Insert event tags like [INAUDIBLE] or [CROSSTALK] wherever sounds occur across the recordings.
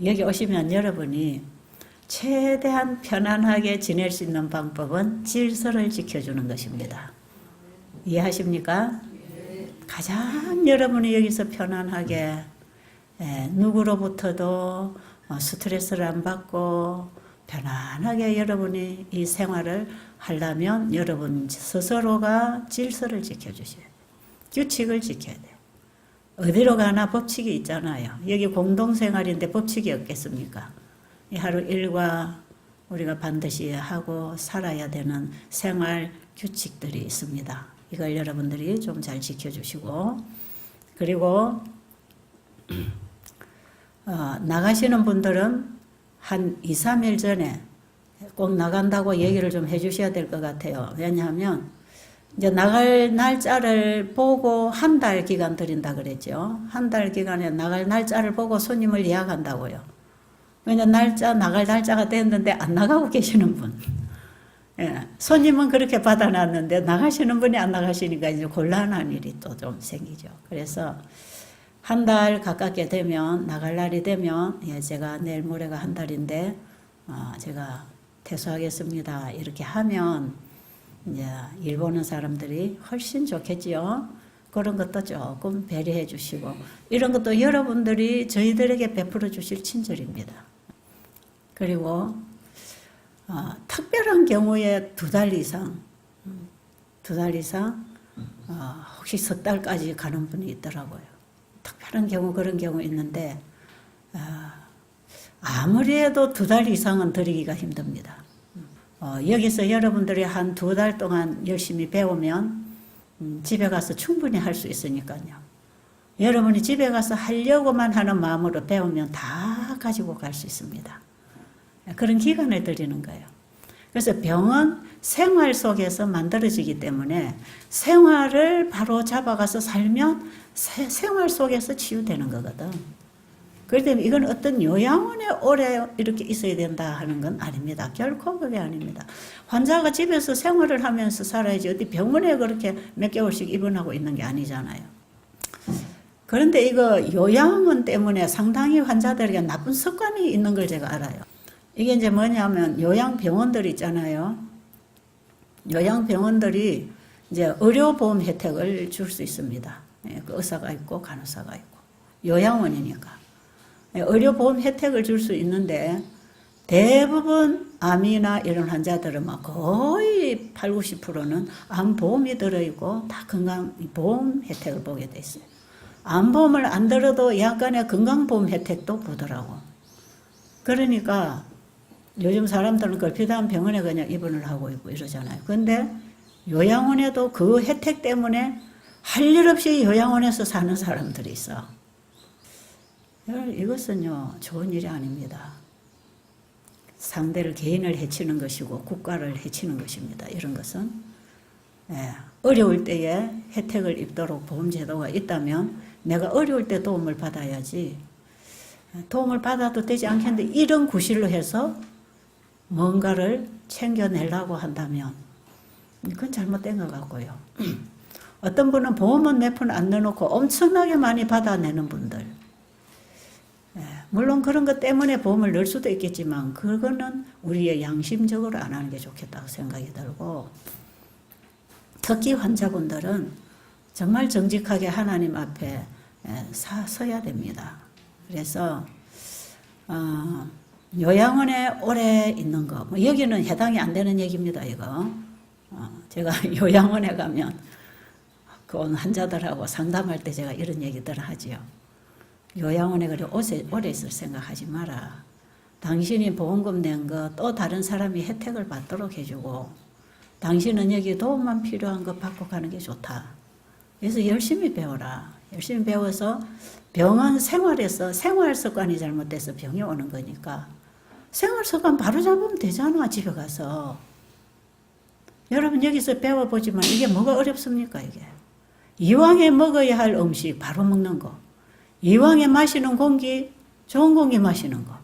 아, 여기 오시면 여러분이 최대한 편안하게 지낼 수 있는 방법은 질서를 지켜주는 것입니다. 이해하십니까? 가장 여러분이 여기서 편안하게 예, 누구로부터도 어, 스트레스를 안 받고 편안하게 여러분이 이 생활을 하려면 여러분 스스로가 질서를 지켜주셔야 돼요. 규칙을 지켜야 돼요. 어디로 가나 법칙이 있잖아요. 여기 공동생활인데 법칙이 없겠습니까? 이 하루 일과 우리가 반드시 하고 살아야 되는 생활 규칙들이 있습니다. 이걸 여러분들이 좀 잘 지켜주시고, 그리고, 어, 나가시는 분들은 한 2, 3일 전에 꼭 나간다고 얘기를 좀 해주셔야 될 것 같아요. 왜냐하면, 이제 나갈 날짜를 보고 한 달 기간 드린다 그랬죠. 한 달 기간에 나갈 날짜를 보고 손님을 예약한다고요. 왜냐 날짜 나갈 날짜가 됐는데 안 나가고 계시는 분. 예, 손님은 그렇게 받아놨는데 나가시는 분이 안 나가시니까 이제 곤란한 일이 또 좀 생기죠. 그래서 한 달 가깝게 되면 나갈 날이 되면 예, 제가 내일 모레가 한 달인데 어, 제가 퇴소하겠습니다. 이렇게 하면 이제 일 보는 사람들이 훨씬 좋겠지요. 그런 것도 조금 배려해 주시고 이런 것도 여러분들이 저희들에게 베풀어 주실 친절입니다. 그리고 어, 특별한 경우에 두 달 이상, 두 달 이상, 어, 혹시 석 달까지 가는 분이 있더라고요. 특별한 경우 그런 경우 있는데 어, 아무리 해도 두 달 이상은 드리기가 힘듭니다. 어, 여기서 여러분들이 한 두 달 동안 열심히 배우면 음, 집에 가서 충분히 할 수 있으니까요. 여러분이 집에 가서 하려고만 하는 마음으로 배우면 다 가지고 갈 수 있습니다. 그런 기간을 드리는 거예요. 그래서 병은 생활 속에서 만들어지기 때문에 생활을 바로 잡아가서 살면 세- 생활 속에서 치유되는 거거든. 그렇기 때문에 이건 어떤 요양원에 오래 이렇게 있어야 된다 하는 건 아닙니다. 결코 그게 아닙니다. 환자가 집에서 생활을 하면서 살아야지 어디 병원에 그렇게 몇 개월씩 입원하고 있는 게 아니잖아요. 그런데 이거 요양원 때문에 상당히 환자들에게 나쁜 습관이 있는 걸 제가 알아요. 이게 이제 뭐냐면 요양병원들 있잖아요. 요양병원들이 이제 의료보험 혜택을 줄 수 있습니다. 예, 그 의사가 있고 간호사가 있고 요양원이니까 예, 의료보험 혜택을 줄 수 있는데 대부분 암이나 이런 환자들은 막 거의 8, 90%는 암보험이 들어있고 다 건강보험 혜택을 보게 돼 있어요. 암보험을 안 들어도 약간의 건강보험 혜택도 보더라고. 그러니까 요즘 사람들은 걸핏하면 병원에 그냥 입원을 하고 있고 이러잖아요. 근데 요양원에도 그 혜택 때문에 할 일 없이 요양원에서 사는 사람들이 있어. 이것은요, 좋은 일이 아닙니다. 상대를 개인을 해치는 것이고 국가를 해치는 것입니다. 이런 것은 예, 어려울 때에 혜택을 입도록 보험제도가 있다면 내가 어려울 때 도움을 받아야지 도움을 받아도 되지 않겠는데 이런 구실로 해서 뭔가를 챙겨내려고 한다면 그건 잘못된 것 같고요. [CLEARS THROAT] 어떤 분은 보험은 몇 푼 안 내놓고 엄청나게 많이 받아내는 분들 예, 물론 그런 것 때문에 보험을 넣을 수도 있겠지만 그거는 우리의 양심적으로 안 하는 게 좋겠다고 생각이 들고 특히 환자분들은 정말 정직하게 하나님 앞에 서야 됩니다. 그래서 어, 요양원에 오래 있는 거, 뭐 여기는 해당이 안 되는 얘기입니다. 이거 어, 제가 [LAUGHS] 요양원에 가면 그온 환자들하고 상담할 때 제가 이런 얘기들을 하지요. 요양원에 그래 오래, 오래 있을 생각하지 마라. 당신이 보험금 낸 거 또 다른 사람이 혜택을 받도록 해주고 당신은 여기 도움만 필요한 거 받고 가는 게 좋다. 그래서 열심히 배워라. 열심히 배워서 병은 생활에서 생활 습관이 잘못돼서 병이 오는 거니까 생활 습관 바로 잡으면 되잖아 집에 가서 여러분 여기서 배워보지만 이게 뭐가 어렵습니까 이게 이왕에 먹어야 할 음식 바로 먹는 거 이왕에 마시는 공기 좋은 공기 마시는 거.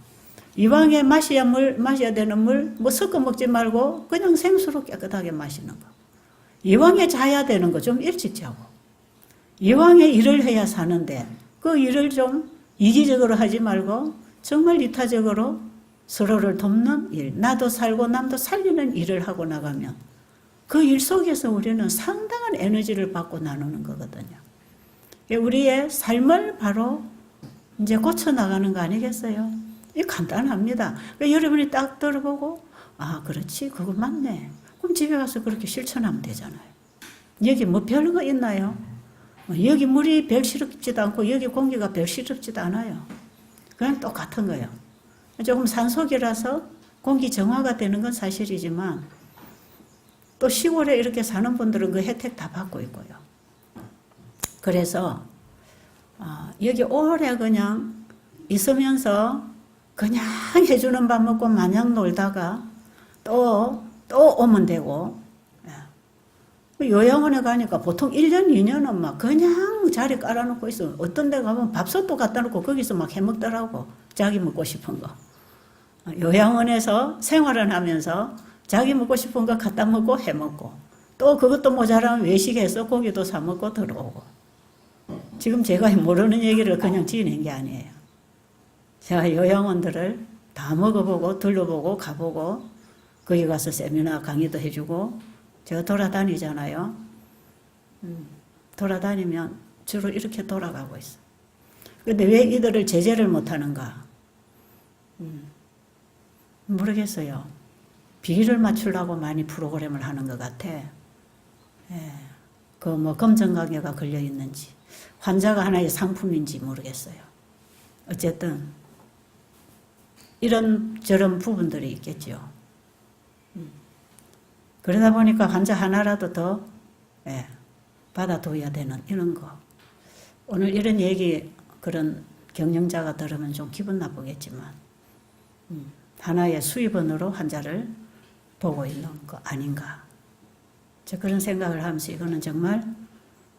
이왕에 마셔야 물 마셔야 되는 물 뭐 섞어 먹지 말고 그냥 생수로 깨끗하게 마시는 거. 이왕에 자야 되는 거 좀 일찍 자고. 이왕에 일을 해야 사는데 그 일을 좀 이기적으로 하지 말고 정말 이타적으로 서로를 돕는 일, 나도 살고 남도 살리는 일을 하고 나가면 그 일 속에서 우리는 상당한 에너지를 받고 나누는 거거든요. 우리의 삶을 바로 이제 고쳐 나가는 거 아니겠어요? 이 간단합니다. 그러니까 여러분이 딱 들어보고 아 그렇지 그거 맞네. 그럼 집에 가서 그렇게 실천하면 되잖아요. 여기 뭐 별거 있나요? 뭐 여기 물이 별 시럽지도 않고 여기 공기가 별 시럽지도 않아요. 그냥 똑같은 거예요. 조금 산속이라서 공기 정화가 되는 건 사실이지만 또 시골에 이렇게 사는 분들은 그 혜택 다 받고 있고요. 그래서 아, 여기 오래 그냥 있으면서 그냥 해주는 밥 먹고 마냥 놀다가 또, 또 오면 되고, 예. 요양원에 가니까 보통 1년, 2년은 막 그냥 자리 깔아놓고 있어. 어떤 데 가면 밥솥도 갖다 놓고 거기서 막 해먹더라고. 자기 먹고 싶은 거. 요양원에서 생활을 하면서 자기 먹고 싶은 거 갖다 먹고 해먹고 또 그것도 모자라면 외식해서 고기도 사 먹고 들어오고 지금 제가 [LAUGHS] 모르는 얘기를 그냥 지낸 게 아니에요. 제가 요양원들을 다 먹어보고 둘러보고 가보고 거기 가서 세미나 강의도 해주고 제가 돌아다니잖아요. 음, 돌아다니면 주로 이렇게 돌아가고 있어. 근데 왜 이들을 제재를 못하는가? 음, 모르겠어요. 비리를 맞추려고 많이 프로그램을 하는 것 같아. 예, 그뭐 검정강에가 걸려 있는지 환자가 하나의 상품인지 모르겠어요. 어쨌든 이런 저런 부분들이 있겠죠. 음. 그러다 보니까 환자 하나라도 더 예, 받아둬야 되는 이런 거. 오늘 이런 얘기 그런 경영자가 들으면 좀 기분 나쁘겠지만 음, 하나의 수입원으로 환자를 보고 있는 거 아닌가. 저 그런 생각을 하면서 이거는 정말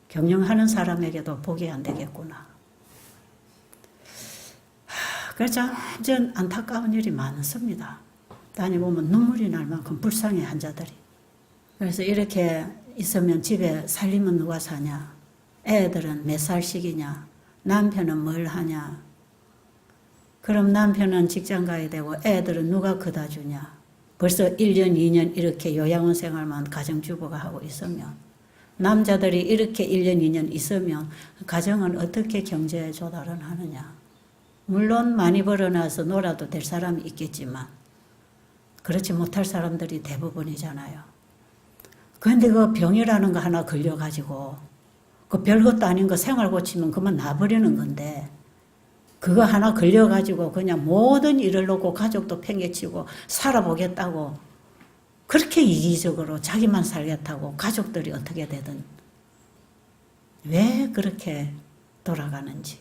경영하는 사람에게도 보기 안 되겠구나. 그래서 완전 안타까운 일이 많습니다. 다녀보면 눈물이 날 만큼 불쌍해 환자들이. 그래서 이렇게 있으면 집에 살림은 누가 사냐? 애들은 몇 살씩이냐? 남편은 뭘 하냐? 그럼 남편은 직장 가야 되고 애들은 누가 그다 주냐? 벌써 1년, 2년 이렇게 요양원 생활만 가정주부가 하고 있으면 남자들이 이렇게 1년, 2년 있으면 가정은 어떻게 경제 조달을 하느냐? 물론 많이 벌어놔서 놀아도 될 사람이 있겠지만 그렇지 못할 사람들이 대부분이잖아요. 그런데 그 병이라는 거 하나 걸려가지고 그 별것도 아닌 거 생활 고치면 그만 놔버리는 건데 그거 하나 걸려가지고 그냥 모든 일을 놓고 가족도 팽개치고 살아보겠다고 그렇게 이기적으로 자기만 살겠다고 가족들이 어떻게 되든 왜 그렇게 돌아가는지.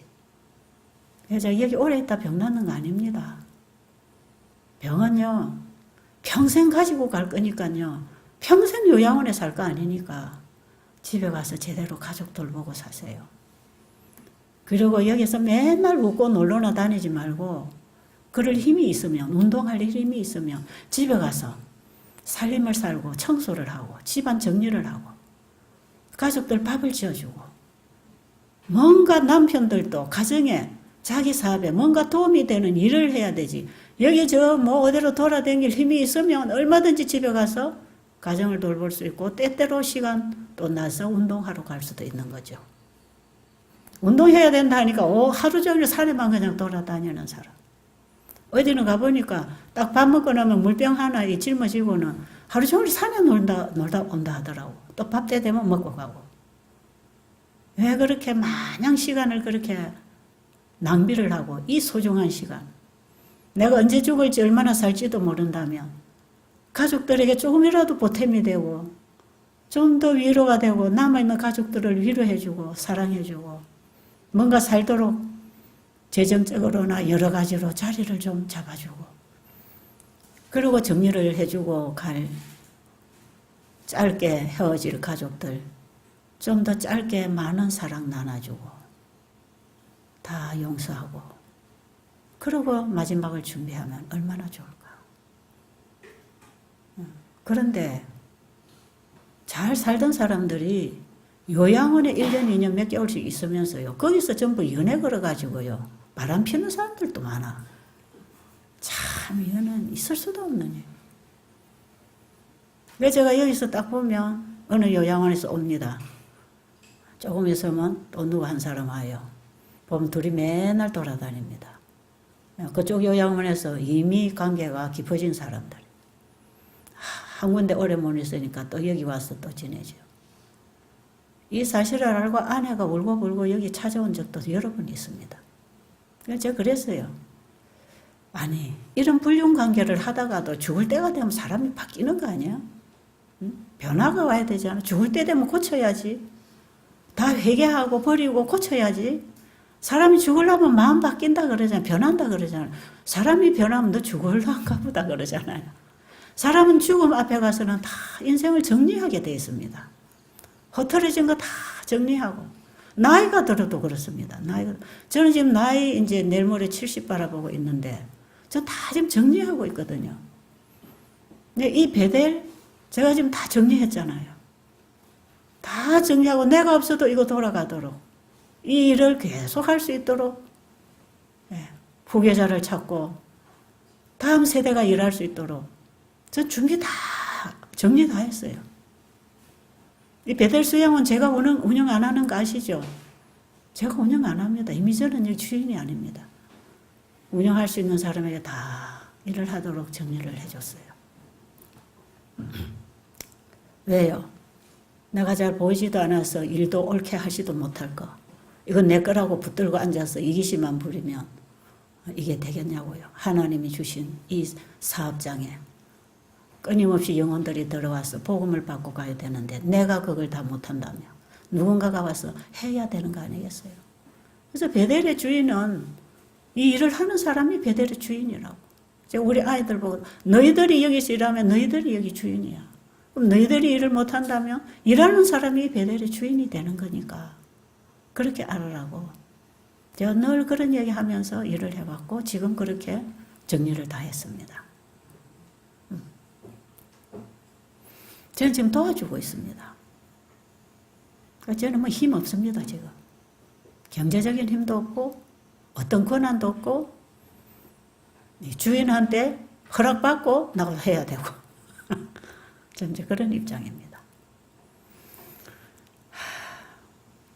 그래서 여기 오래 있다 병 낫는 거 아닙니다. 병은요, 평생 가지고 갈 거니까요, 평생 요양원에 살 거 아니니까 집에 가서 제대로 가족 돌보고 사세요. 그리고 여기서 맨날 웃고 놀러나 다니지 말고 그럴 힘이 있으면 운동할 힘이 있으면 집에 가서 살림을 살고 청소를 하고 집안 정리를 하고 가족들 밥을 지어주고 뭔가 남편들도 가정에 자기 사업에 뭔가 도움이 되는 일을 해야 되지. 여기 저 뭐 어디로 돌아다닐 힘이 있으면 얼마든지 집에 가서 가정을 돌볼 수 있고 때때로 시간 또 나서 운동하러 갈 수도 있는 거죠. 운동해야 된다 하니까 오, 하루 종일 산에만 그냥 돌아다니는 사람. 어디는 가보니까 딱 밥 먹고 나면 물병 하나에 짊어지고는 하루 종일 산에 놀다, 놀다 온다 하더라고. 또 밥 때 되면 먹고 가고. 왜 그렇게 마냥 시간을 그렇게 낭비를 하고 이 소중한 시간. 내가 언제 죽을지 얼마나 살지도 모른다면 가족들에게 조금이라도 보탬이 되고 좀 더 위로가 되고 남아있는 가족들을 위로해주고 사랑해주고 뭔가 살도록 재정적으로나 여러 가지로 자리를 좀 잡아주고 그리고 정리를 해주고 갈 짧게 헤어질 가족들 좀 더 짧게 많은 사랑 나눠주고 다 용서하고 그러고 마지막을 준비하면 얼마나 좋을까. 그런데 잘 살던 사람들이 요양원에 1년, 2년 몇 개월씩 있으면서요. 거기서 전부 연애 걸어가지고요. 바람 피는 사람들도 많아. 참 이거는 있을 수도 없는 일. 왜 제가 여기서 딱 보면 어느 요양원에서 옵니다. 조금 있으면 또 누구 한 사람 와요. 보면 둘이 맨날 돌아다닙니다. 그쪽 요양원에서 이미 관계가 깊어진 사람들. 한 군데 오래 못 있으니까 또 여기 와서 또 지내죠. 이 사실을 알고 아내가 울고불고 여기 찾아온 적도 여러 번 있습니다. 제가 그랬어요. 아니, 이런 불륜 관계를 하다가도 죽을 때가 되면 사람이 바뀌는 거 아니야? 응? 변화가 와야 되잖아. 죽을 때 되면 고쳐야지. 다 회개하고 버리고 고쳐야지. 사람이 죽으려면 마음 바뀐다 그러잖아. 변한다 그러잖아. 사람이 변하면 너 죽을란가 보다 그러잖아요. 사람은 죽음 앞에 가서는 다 인생을 정리하게 되어 있습니다. 허털어진 거 다 정리하고. 나이가 들어도 그렇습니다. 나이가. 저는 지금 나이 이제 내일 모레 70 바라보고 있는데, 저 다 지금 정리하고 있거든요. 근데 이 베델, 제가 지금 다 정리했잖아요. 다 정리하고 내가 없어도 이거 돌아가도록. 이 일을 계속 할 수 있도록, 예, 후계자를 찾고, 다음 세대가 일할 수 있도록, 저 준비 다, 정리 다 했어요. 이 베델 수양은 제가 운영, 운영 안 하는 거 아시죠? 제가 운영 안 합니다. 이미 저는 이 주인이 아닙니다. 운영할 수 있는 사람에게 다 일을 하도록 정리를 해줬어요. 왜요? 내가 잘 보이지도 않아서 일도 옳게 하지도 못할 거. 이건 내 거라고 붙들고 앉아서 이기심만 부리면 이게 되겠냐고요. 하나님이 주신 이 사업장에 끊임없이 영혼들이 들어와서 복음을 받고 가야 되는데 내가 그걸 다 못한다면 누군가가 와서 해야 되는 거 아니겠어요? 그래서 베델의 주인은 이 일을 하는 사람이 베델의 주인이라고. 우리 아이들 보고 너희들이 여기서 일하면 너희들이 여기 주인이야. 그럼 너희들이 일을 못한다면 일하는 사람이 베델의 주인이 되는 거니까 그렇게 알아라고. 제가 늘 그런 얘기 하면서 일을 해왔고 지금 그렇게 정리를 다 했습니다. 음. 저는 지금 도와주고 있습니다. 그러니까 저는 뭐 힘 없습니다, 지금. 경제적인 힘도 없고, 어떤 권한도 없고, 주인한테 허락받고 나가 해야 되고. [LAUGHS] 저는 이제 그런 입장입니다.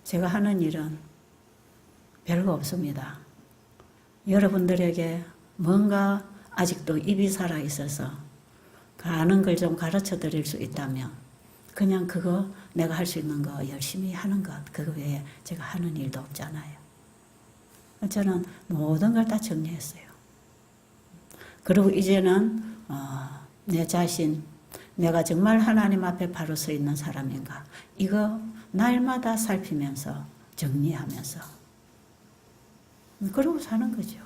제가 하는 일은 별거 없습니다. 여러분들에게 뭔가 아직도 입이 살아 있어서 그 아는 걸 좀 가르쳐 드릴 수 있다면 그냥 그거 내가 할 수 있는 거 열심히 하는 것 그거 외에 제가 하는 일도 없잖아요. 저는 모든 걸 다 정리했어요. 그리고 이제는 어, 내 자신 내가 정말 하나님 앞에 바로 서 있는 사람인가 이거 날마다 살피면서 정리하면서 그러고 사는 거죠.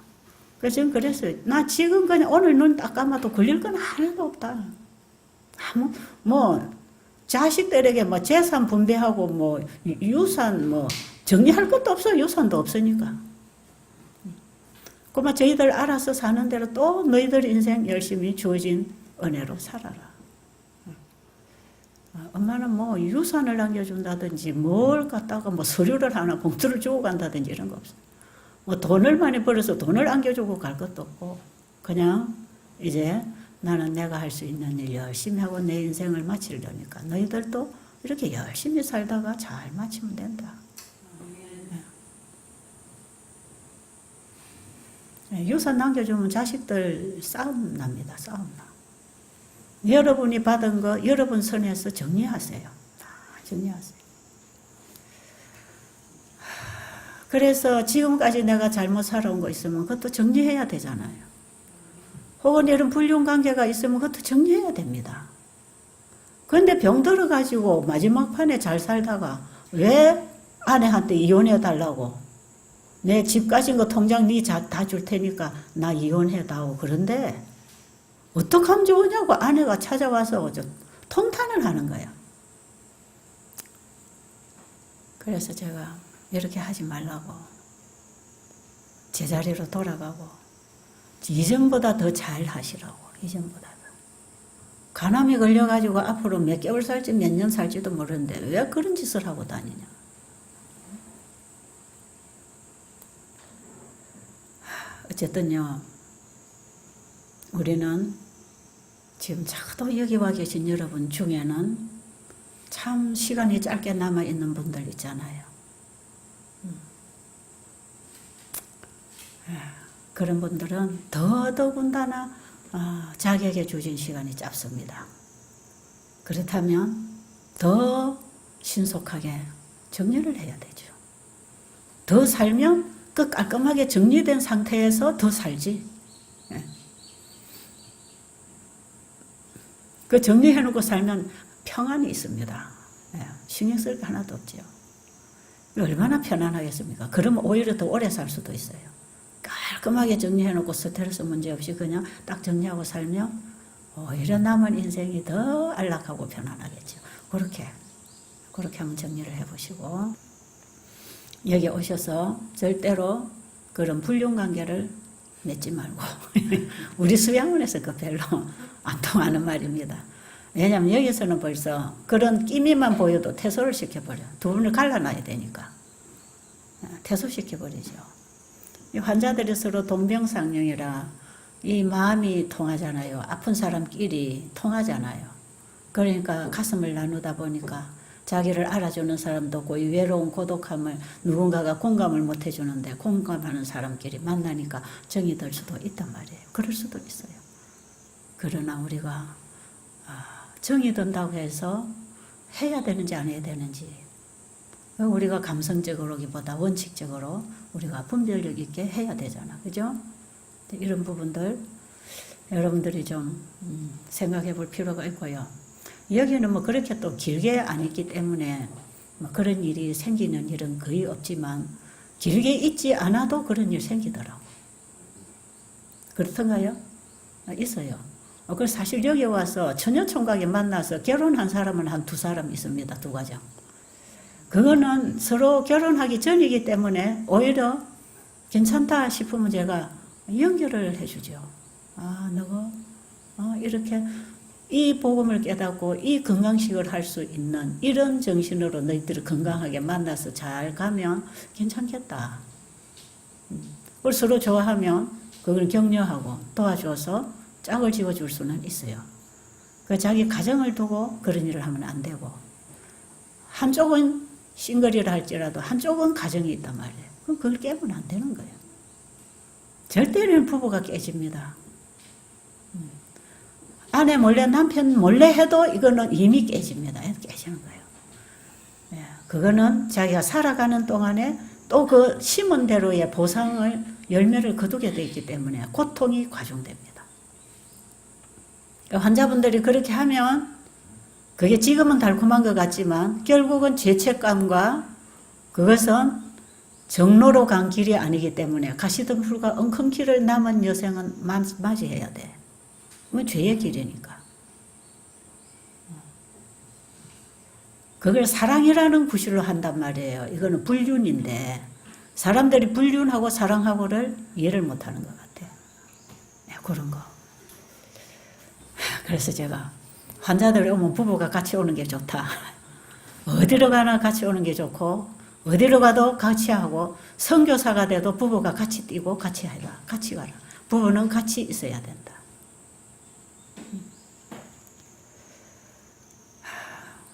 그래서 그랬어요. 나 지금 그냥 오늘 눈 딱 감아도 걸릴 건 하나도 없다. 아무, 뭐, 자식들에게 뭐 재산 분배하고 뭐 유산 뭐 정리할 것도 없어. 유산도 없으니까. 그만 저희들 알아서 사는 대로 또 너희들 인생 열심히 주어진 은혜로 살아라. 엄마는 뭐 유산을 남겨준다든지 뭘 갖다가 뭐 서류를 하나 봉투를 주고 간다든지 이런 거 없어요. 뭐 돈을 많이 벌어서 돈을 안겨주고 갈 것도 없고 그냥 이제 나는 내가 할 수 있는 일 열심히 하고 내 인생을 마치려니까 너희들도 이렇게 열심히 살다가 잘 마치면 된다. 네, 유산 남겨주면 자식들 싸움 납니다. 싸움 나. 여러분이 받은 거 여러분 선에서 정리하세요. 다 정리하세요. 그래서 지금까지 내가 잘못 살아온 거 있으면 그것도 정리해야 되잖아요. 혹은 이런 불륜 관계가 있으면 그것도 정리해야 됩니다. 그런데 병 들어 가지고 마지막 판에 잘 살다가 왜 아내한테 이혼해 달라고 내 집 가진 거 통장 니다 줄 테니까 나 이혼해 다오 그런데 어떻게 하면 좋으냐고 아내가 찾아와서 통탄을 하는 거야. 그래서 제가 이렇게 하지 말라고. 제자리로 돌아가고 이전보다 더 잘 하시라고 이전보다 더. 간암이 걸려가지고 앞으로 몇 개월 살지 몇 년 살지도 모르는데 왜 그런 짓을 하고 다니냐. 어쨌든요 우리는 지금 저도 여기 와 계신 여러분 중에는 참 시간이 짧게 남아 있는 분들 있잖아요. 음. 아, 그런 분들은 더더군다나 아, 자기에게 주신 시간이 짧습니다. 그렇다면 더 신속하게 정리를 해야 되죠. 더 살면 그 깔끔하게 정리된 상태에서 더 살지. 예. 그 정리해놓고 살면 평안이 있습니다. 예. 신경 쓸 게 하나도 없죠. 얼마나 편안하겠습니까? 그러면 오히려 더 오래 살 수도 있어요. 깔끔하게 정리해놓고 스트레스 문제 없이 그냥 딱 정리하고 살면 오히려 남은 인생이 더 안락하고 편안하겠죠. 그렇게, 그렇게 한번 정리를 해보시고, 여기 오셔서 절대로 그런 불륜 관계를 맺지 말고, [LAUGHS] 우리 수양원에서 그 별로 안 통하는 말입니다. 왜냐하면 여기서는 벌써 그런 끼미만 보여도 퇴소를 시켜버려. 두 분을 갈라놔야 되니까. 퇴소시켜버리죠. 이 환자들이 서로 동병상련이라 이 마음이 통하잖아요. 아픈 사람끼리 통하잖아요. 그러니까 가슴을 나누다 보니까 자기를 알아주는 사람도 없고 이 외로운 고독함을 누군가가 공감을 못 해주는데 공감하는 사람끼리 만나니까 정이 들 수도 있단 말이에요. 그럴 수도 있어요. 그러나 우리가 아, 정이 든다고 해서 해야 되는지 안 해야 되는지 우리가 감성적으로기보다 원칙적으로 우리가 분별력 있게 해야 되잖아. 그죠? 이런 부분들 여러분들이 좀 음, 생각해 볼 필요가 있고요. 여기는 뭐 그렇게 또 길게 안 있기 때문에 뭐 그런 일이 생기는 일은 거의 없지만 길게 있지 않아도 그런 일 생기더라고. 그렇던가요? 아, 있어요. 어, 그래서 사실 여기 와서 처녀 총각에 만나서 결혼한 사람은 한 두 사람 있습니다. 두 가정. 그거는 서로 결혼하기 전이기 때문에 오히려 괜찮다 싶으면 제가 연결을 해주죠. 아, 너가 어, 이렇게 이 복음을 깨닫고 이 건강식을 할 수 있는 이런 정신으로 너희들이 건강하게 만나서 잘 가면 괜찮겠다. 음, 그걸 서로 좋아하면 그걸 격려하고 도와줘서 짝을 지어줄 수는 있어요. 그 자기 가정을 두고 그런 일을 하면 안 되고 한쪽은 싱글이라 할지라도 한쪽은 가정이 있단 말이에요. 그럼 그걸 깨면 안 되는 거예요. 절대로 부부가 깨집니다. 음. 아내 몰래 남편 몰래 해도 이거는 이미 깨집니다. 깨지는 거예요. 예, 그거는 자기가 살아가는 동안에 또 그 심은 대로의 보상을 열매를 거두게 되어 있기 때문에 고통이 과중됩니다. 환자분들이 그렇게 하면 그게 지금은 달콤한 것 같지만 결국은 죄책감과 그것은 정로로 간 길이 아니기 때문에 가시덤불과 엉큼 길을 남은 여생은 맞이해야 돼. 그건 죄의 길이니까. 그걸 사랑이라는 구실로 한단 말이에요. 이거는 불륜인데 사람들이 불륜하고 사랑하고를 이해를 못하는 것 같아요. 네, 그런 거. 그래서 제가 환자들이 오면 부부가 같이 오는 게 좋다. 어디로 가나 같이 오는 게 좋고 어디로 가도 같이 하고 선교사가 돼도 부부가 같이 뛰고 같이 해라. 같이 가라. 부부는 같이 있어야 된다.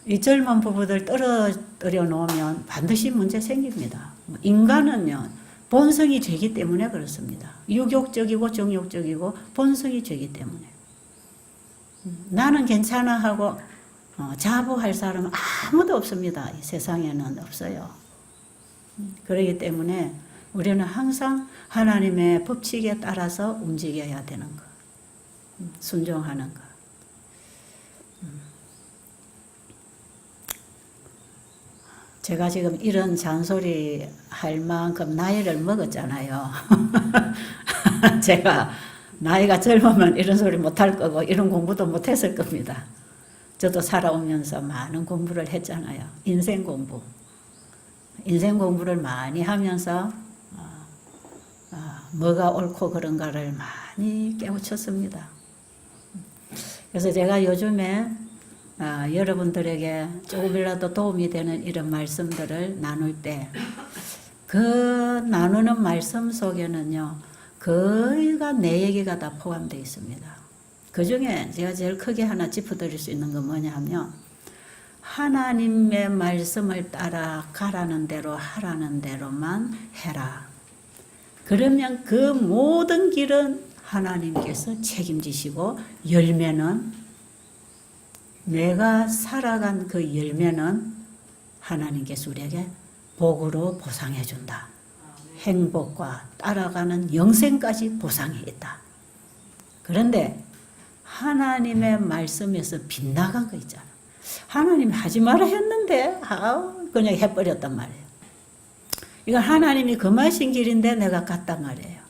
이 젊은 부부들 떨어뜨려 놓으면 반드시 문제 생깁니다. 인간은요, 본성이 죄기 때문에 그렇습니다. 유욕적이고 정욕적이고 본성이 죄기 때문에. 나는 괜찮아 하고 어, 자부할 사람은 아무도 없습니다. 이 세상에는 없어요. 그렇기 때문에 우리는 항상 하나님의 법칙에 따라서 움직여야 되는 것. 순종하는 것. 제가 지금 이런 잔소리 할 만큼 나이를 먹었잖아요. [LAUGHS] 제가 나이가 젊으면 이런 소리 못할 거고 이런 공부도 못 했을 겁니다. 저도 살아오면서 많은 공부를 했잖아요. 인생 공부. 인생 공부를 많이 하면서 어, 어, 뭐가 옳고 그런가를 많이 깨우쳤습니다. 그래서 제가 요즘에 어, 여러분들에게 조금이라도 도움이 되는 이런 말씀들을 나눌 때 그 나누는 말씀 속에는요 거의가 내 얘기가 다 포함되어 있습니다. 그 중에 제가 제일 크게 하나 짚어드릴 수 있는 건 뭐냐 하면 하나님의 말씀을 따라 가라는 대로 하라는 대로만 해라. 그러면 그 모든 길은 하나님께서 책임지시고 열매는 내가 살아간 그 열매는 하나님께서 우리에게 복으로 보상해 준다. 행복과 따라가는 영생까지 보상이 있다. 그런데 하나님의 말씀에서 빗나간 거 있잖아. 하나님이 하지 마라 했는데, 아 그냥 해버렸단 말이에요. 이건 하나님이 금하신 길인데 내가 갔단 말이에요.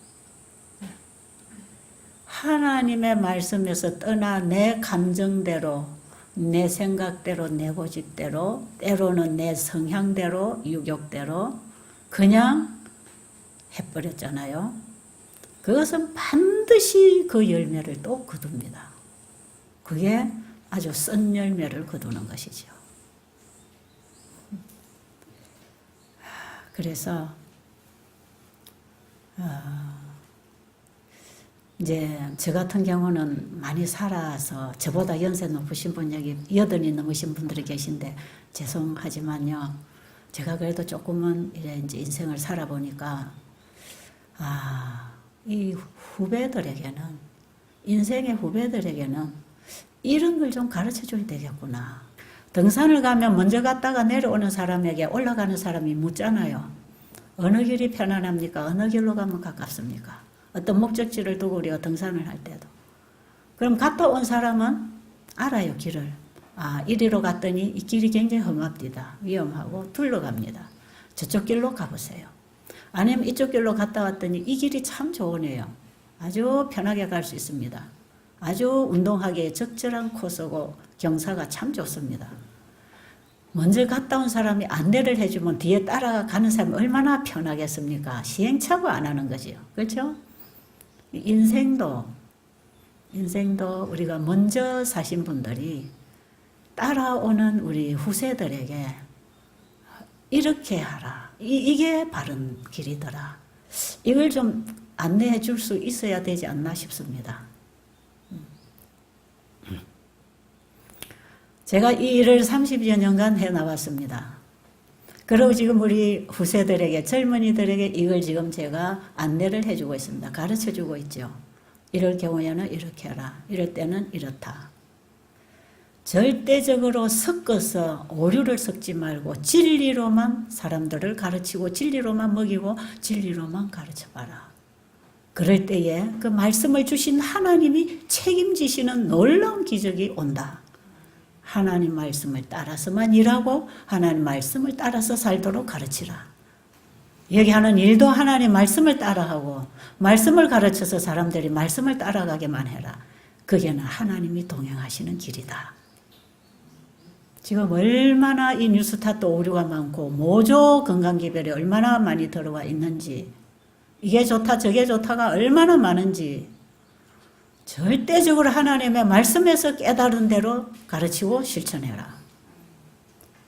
하나님의 말씀에서 떠나 내 감정대로, 내 생각대로, 내 고집대로, 때로는 내 성향대로, 유격대로 그냥 해버렸잖아요. 그것은 반드시 그 열매를 또 거둡니다. 그게 아주 쓴 열매를 거두는 것이죠. 그래서 어, 이제 저 같은 경우는 많이 살아서 저보다 연세 높으신 분 여기 여든이 넘으신 분들이 계신데 죄송하지만요. 제가 그래도 조금은 이제 인생을 살아보니까 아, 이 후배들에게는 인생의 후배들에게는 이런 걸 좀 가르쳐 줘야 되겠구나. 등산을 가면 먼저 갔다가 내려오는 사람에게 올라가는 사람이 묻잖아요. 어느 길이 편안합니까? 어느 길로 가면 가깝습니까? 어떤 목적지를 두고 우리가 등산을 할 때도. 그럼 갔다 온 사람은 알아요, 길을. 아, 이리로 갔더니 이 길이 굉장히 험합니다. 위험하고 둘러갑니다. 저쪽 길로 가보세요. 아니면 이쪽 길로 갔다 왔더니 이 길이 참 좋으네요. 아주 편하게 갈 수 있습니다. 아주 운동하기에 적절한 코스고 경사가 참 좋습니다. 먼저 갔다 온 사람이 안내를 해주면 뒤에 따라가는 사람이 얼마나 편하겠습니까? 시행착오 안 하는 거죠. 그렇죠? 인생도, 인생도 우리가 먼저 사신 분들이 따라오는 우리 후세들에게 이렇게 하라. 이, 이게 바른 길이더라. 이걸 좀 안내해 줄 수 있어야 되지 않나 싶습니다. 제가 이 일을 30여 년간 해 나왔습니다. 그리고 지금 우리 후세들에게, 젊은이들에게 이걸 지금 제가 안내를 해주고 있습니다. 가르쳐 주고 있죠. 이럴 경우에는 이렇게 해라. 이럴 때는 이렇다. 절대적으로 섞어서 오류를 섞지 말고 진리로만 사람들을 가르치고 진리로만 먹이고 진리로만 가르쳐 봐라. 그럴 때에 그 말씀을 주신 하나님이 책임지시는 놀라운 기적이 온다. 하나님 말씀을 따라서만 일하고 하나님 말씀을 따라서 살도록 가르치라. 여기 하는 일도 하나님 말씀을 따라하고 말씀을 가르쳐서 사람들이 말씀을 따라가게만 해라. 그게는 하나님이 동행하시는 길이다. 지금 얼마나 이 뉴스타트 오류가 많고 모조 건강기별이 얼마나 많이 들어와 있는지 이게 좋다 저게 좋다가 얼마나 많은지 절대적으로 하나님의 말씀에서 깨달은 대로 가르치고 실천해라.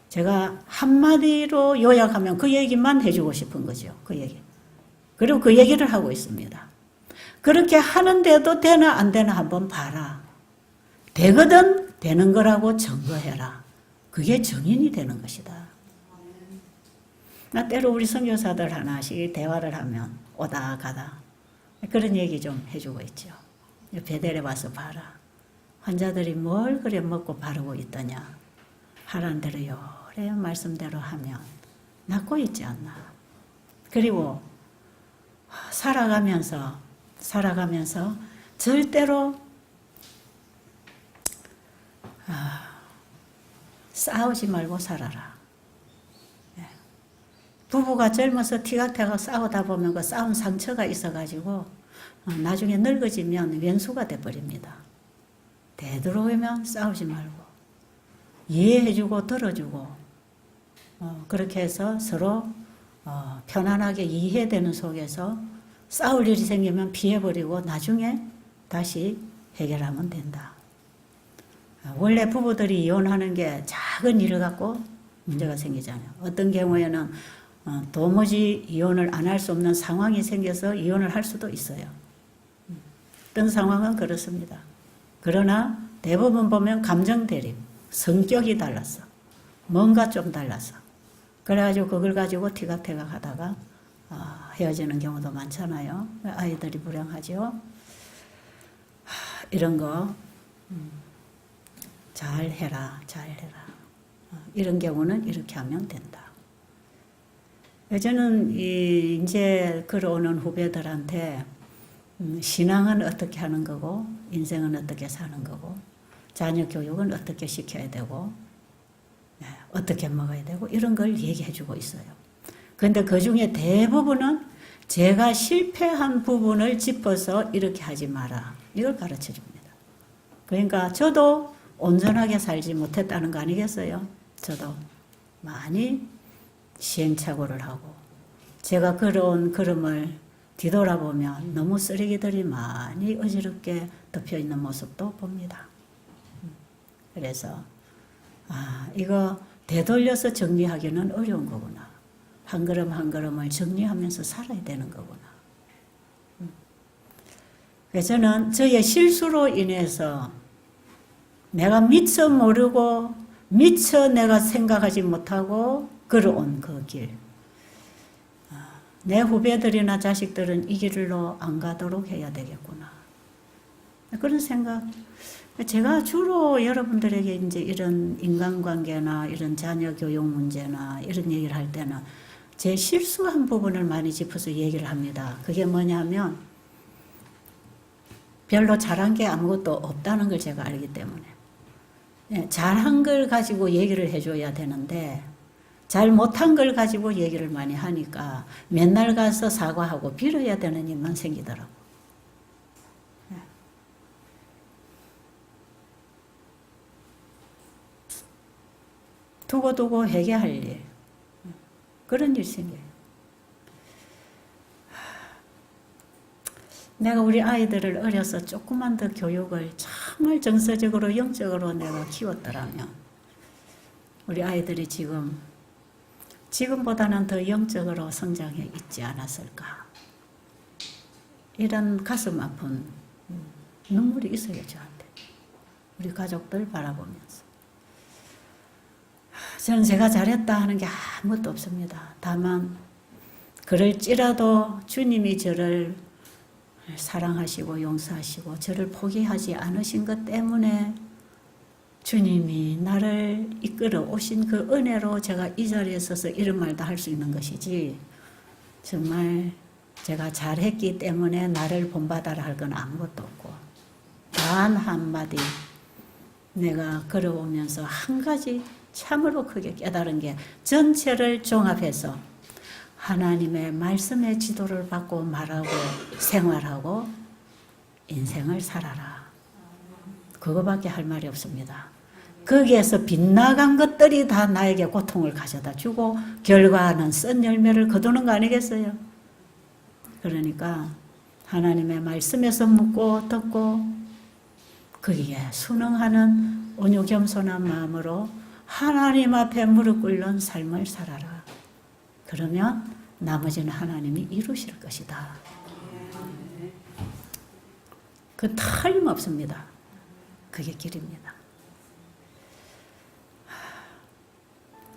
제가 한마디로 요약하면 그 얘기만 해주고 싶은 거죠. 그 얘기. 그리고 그 얘기를 하고 있습니다. 그렇게 하는데도 되나 안 되나 한번 봐라. 되거든 되는 거라고 증거해라. 그게 정인이 되는 것이다. 나 때로 우리 선교사들 하나씩 대화를 하면 오다 가다 그런 얘기 좀 해주고 있죠. 베델에 와서 봐라. 환자들이 뭘 그래 먹고 바르고 있더냐. 하라는 대로 요래 말씀대로 하면 낫고 있지 않나. 그리고 살아가면서 살아가면서 절대로 아, 싸우지 말고 살아라. 예. 부부가 젊어서 티각태각 싸우다 보면 그 싸운 상처가 있어가지고 어, 나중에 늙어지면 왼수가 돼버립니다. 되도록이면 싸우지 말고 이해해주고 들어주고 어, 그렇게 해서 서로 어, 편안하게 이해되는 속에서 싸울 일이 생기면 피해버리고 나중에 다시 해결하면 된다. 원래 부부들이 이혼하는 게 작은 일을 갖고 문제가 생기잖아요. 어떤 경우에는 어, 도무지 이혼을 안 할 수 없는 상황이 생겨서 이혼을 할 수도 있어요. 음, 어떤 상황은 그렇습니다. 그러나 대부분 보면 감정 대립, 성격이 달랐어. 뭔가 좀 달라서. 그래가지고 그걸 가지고 티각태각 하다가 아, 헤어지는 경우도 많잖아요. 아이들이 불행하죠. 하, 이런 거, 음, 잘 해라, 잘 해라. 어, 이런 경우는 이렇게 하면 된다. 저는 이 이제 걸어오는 후배들한테 음, 신앙은 어떻게 하는 거고 인생은 어떻게 사는 거고 자녀 교육은 어떻게 시켜야 되고 예, 어떻게 먹어야 되고 이런 걸 얘기해 주고 있어요. 그런데 그 중에 대부분은 제가 실패한 부분을 짚어서 이렇게 하지 마라. 이걸 가르쳐 줍니다. 그러니까 저도 온전하게 살지 못했다는 거 아니겠어요? 저도 많이 시행착오를 하고 제가 걸어온 걸음을 뒤돌아보면 너무 쓰레기들이 많이 어지럽게 덮여 있는 모습도 봅니다. 그래서 아 이거 되돌려서 정리하기는 어려운 거구나. 한 걸음 한 걸음을 정리하면서 살아야 되는 거구나. 음. 그래서 저는 저의 실수로 인해서 내가 미처 모르고 미처 내가 생각하지 못하고 걸어온 그 길. 아, 내 후배들이나 자식들은 이 길로 안 가도록 해야 되겠구나. 그런 생각. 제가 주로 여러분들에게 이제 이런 인간관계나 이런 자녀 교육 문제나 이런 얘기를 할 때는 제 실수한 부분을 많이 짚어서 얘기를 합니다. 그게 뭐냐면 별로 잘한 게 아무것도 없다는 걸 제가 알기 때문에. 예, 잘한 걸 가지고 얘기를 해줘야 되는데 잘 못한 걸 가지고 얘기를 많이 하니까 맨날 가서 사과하고 빌어야 되는 일만 생기더라고. 예. 두고두고 회개할 일. 그런 일 생겨요. 내가 우리 아이들을 어려서 조금만 더 교육을 정말 정서적으로 영적으로 내가 키웠더라면 우리 아이들이 지금 지금보다는 더 영적으로 성장해 있지 않았을까? 이런 가슴 아픈 눈물이 있어요 저한테. 우리 가족들 바라보면서. 저는 제가 잘했다 하는 게 아무것도 없습니다. 다만 그럴지라도 주님이 저를 사랑하시고 용서하시고 저를 포기하지 않으신 것 때문에 주님이 나를 이끌어 오신 그 은혜로 제가 이 자리에 서서 이런 말도 할 수 있는 것이지. 정말 제가 잘했기 때문에 나를 본받아라 할 건 아무것도 없고 단 한마디 내가 걸어오면서 한 가지 참으로 크게 깨달은 게 전체를 종합해서 하나님의 말씀의 지도를 받고 말하고 생활하고 인생을 살아라. 그거밖에 할 말이 없습니다. 거기에서 빗나간 것들이 다 나에게 고통을 가져다 주고 결과는 쓴 열매를 거두는 거 아니겠어요? 그러니까 하나님의 말씀에서 묻고 듣고 거기에 순응하는 온유 겸손한 마음으로 하나님 앞에 무릎 꿇는 삶을 살아라. 그러면 나머지는 하나님이 이루실 것이다. 그 틀림없습니다. 그게 길입니다.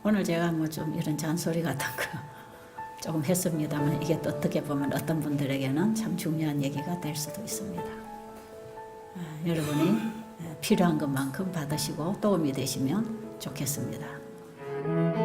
오늘 제가 뭐 좀 이런 잔소리 같은 거 [LAUGHS] 조금 했습니다만 이게 또 어떻게 보면 어떤 분들에게는 참 중요한 얘기가 될 수도 있습니다. 아, 여러분이 필요한 것만큼 받으시고 도움이 되시면 좋겠습니다.